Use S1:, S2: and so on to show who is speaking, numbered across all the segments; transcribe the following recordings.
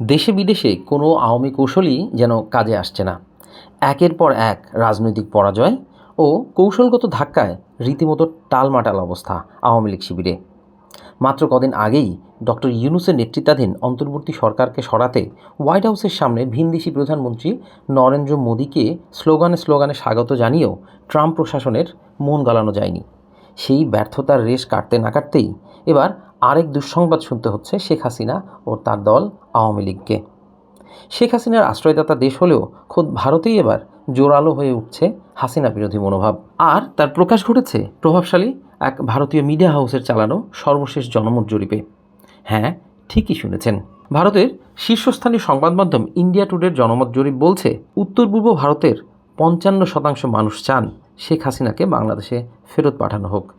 S1: দেশে বিদেশে কোনো আওয়ামী কৌশলই যেন কাজে আসছে না। একের পর এক রাজনৈতিক পরাজয় ও কৌশলগত ধাক্কায় রীতিমতো টালমাটাল অবস্থা আওয়ামী লীগ শিবিরে। মাত্র কদিন আগেই ডক্টর ইউনুসের নেতৃত্বাধীন অন্তর্বর্তী সরকারকে সরাতে হোয়াইট হাউসের সামনে ভিনদেশি প্রধানমন্ত্রী নরেন্দ্র মোদীকে স্লোগানে স্লোগানে স্বাগত জানিয়েও ট্রাম্প প্রশাসনের মন গালানো যায়নি। সেই ব্যর্থতার রেশ কাটতে না কাটতেই এবার আরেক দুঃসংবাদ শুনতে হচ্ছে শেখ হাসিনা ও তার দল আওয়ামী লীগকে। শেখ হাসিনার আশ্রয়দাতা দেশ হলেও খোদ ভারতেই এবার জোরালো হয়ে উঠছে হাসিনা বিরোধী মনোভাব। আর তার প্রকাশ ঘটেছে প্রভাবশালী এক ভারতীয় মিডিয়া হাউসের চালানো সর্বশেষ জনমত জরিপে। হ্যাঁ ঠিকই শুনেছেন। ভারতের শীর্ষস্থানীয় সংবাদ মাধ্যম ইন্ডিয়া টুডের জনমত জরিপ বলছে উত্তর পূর্ব ভারতের পঞ্চান্ন শতাংশ মানুষ চান শেখ হাসিনাকে বাংলাদেশে ফেরত পাঠানো হোক।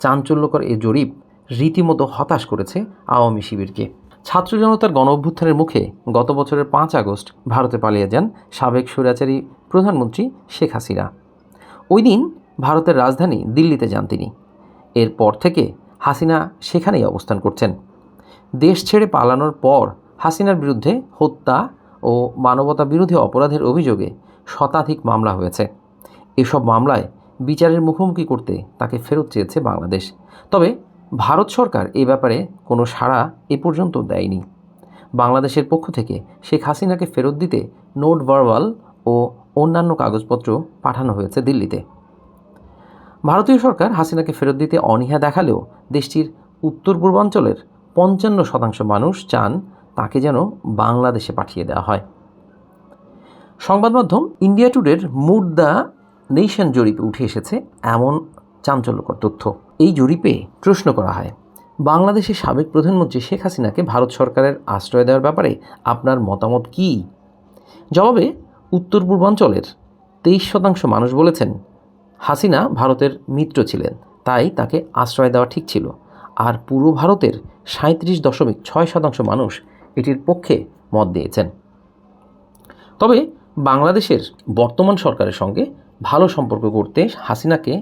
S1: চাঞ্চল্যকর এ জরিপ রীতিমতো হতাশ করেছে আওয়ামী শিবিরকে। ছাত্র জনতার গণ অভ্যুত্থানের মুখে গত বছরের পাঁচ আগস্ট ভারতে পালিয়ে যান সাবেক স্বৈরাচারী প্রধানমন্ত্রী শেখ হাসিনা। ওই দিন ভারতের রাজধানী দিল্লিতে যান তিনি। এরপর থেকে হাসিনা সেখানেই অবস্থান করছেন। দেশ ছেড়ে পালানোর পর হাসিনার বিরুদ্ধে হত্যা ও মানবতা বিরোধী অপরাধের অভিযোগে শতাধিক মামলা হয়েছে। এসব মামলায় বিচারের মুখোমুখি করতে তাকে ফেরত চেয়েছে বাংলাদেশ। তবে ভারত সরকার এ ব্যাপারে কোনো সাড়া এ পর্যন্ত দেয়নি। বাংলাদেশের পক্ষ থেকে শেখ হাসিনাকে ফেরত দিতে নোট ভার্বাল ও অন্যান্য কাগজপত্র পাঠানো হয়েছে দিল্লিতে। ভারতীয় সরকার হাসিনাকে ফেরত দিতে অনীহা দেখালেও দেশটির উত্তর পূর্বাঞ্চলের পঞ্চান্ন শতাংশ মানুষ চান তাকে যেন বাংলাদেশে পাঠিয়ে দেওয়া হয়। সংবাদ মাধ্যম ইন্ডিয়া টুডের মুড দ্য নেশন জরিপে উঠে এসেছে এমন চাঞ্চল্যকর তথ্য। এই জরিপে প্রশ্ন করা হয়, বাংলাদেশের সাবেক প্রধানমন্ত্রী শেখ হাসিনাকে ভারত সরকারের আশ্রয় দেওয়ার ব্যাপারে আপনার মতামত কী? জবাবে উত্তর পূর্বাঞ্চলের তেইশ শতাংশ মানুষ বলেছেন, হাসিনা ভারতের মিত্র ছিলেন, তাই তাকে আশ্রয় দেওয়া ঠিক ছিল। আর পুরো ভারতের সাঁত্রিশ দশমিক ছয় শতাংশ মানুষ এটির পক্ষে মত দিয়েছেন। তবে বাংলাদেশের বর্তমান সরকারের সঙ্গে ভালো সম্পর্ক করতে হাসিনাকে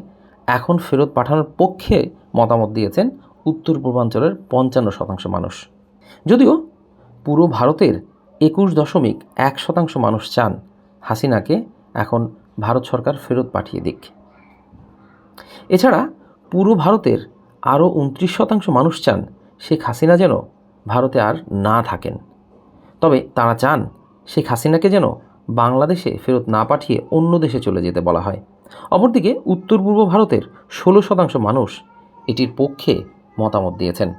S1: এখন ফেরত পাঠানোর পক্ষে মতামত দিয়েছেন উত্তর পূর্বাঞ্চলের পঞ্চান্ন শতাংশ মানুষ। যদিও পুরো ভারতের একুশ দশমিক এক শতাংশ মানুষ চান হাসিনাকে এখন ভারত সরকার ফেরত পাঠিয়ে দিক। এছাড়া পুরো ভারতের আরও উনত্রিশ শতাংশ মানুষ চান শেখ হাসিনা যেন ভারতে আর না থাকেন। তবে তারা চান শেখ হাসিনাকে যেন বাংলাদেশে ফেরত না পাঠিয়ে অন্য দেশে চলে যেতে বলা হয়। অপরদিকে উত্তর পূর্ব ভারতের ষোলো শতাংশ মানুষ এটির পক্ষে মতামত দিয়েছেন।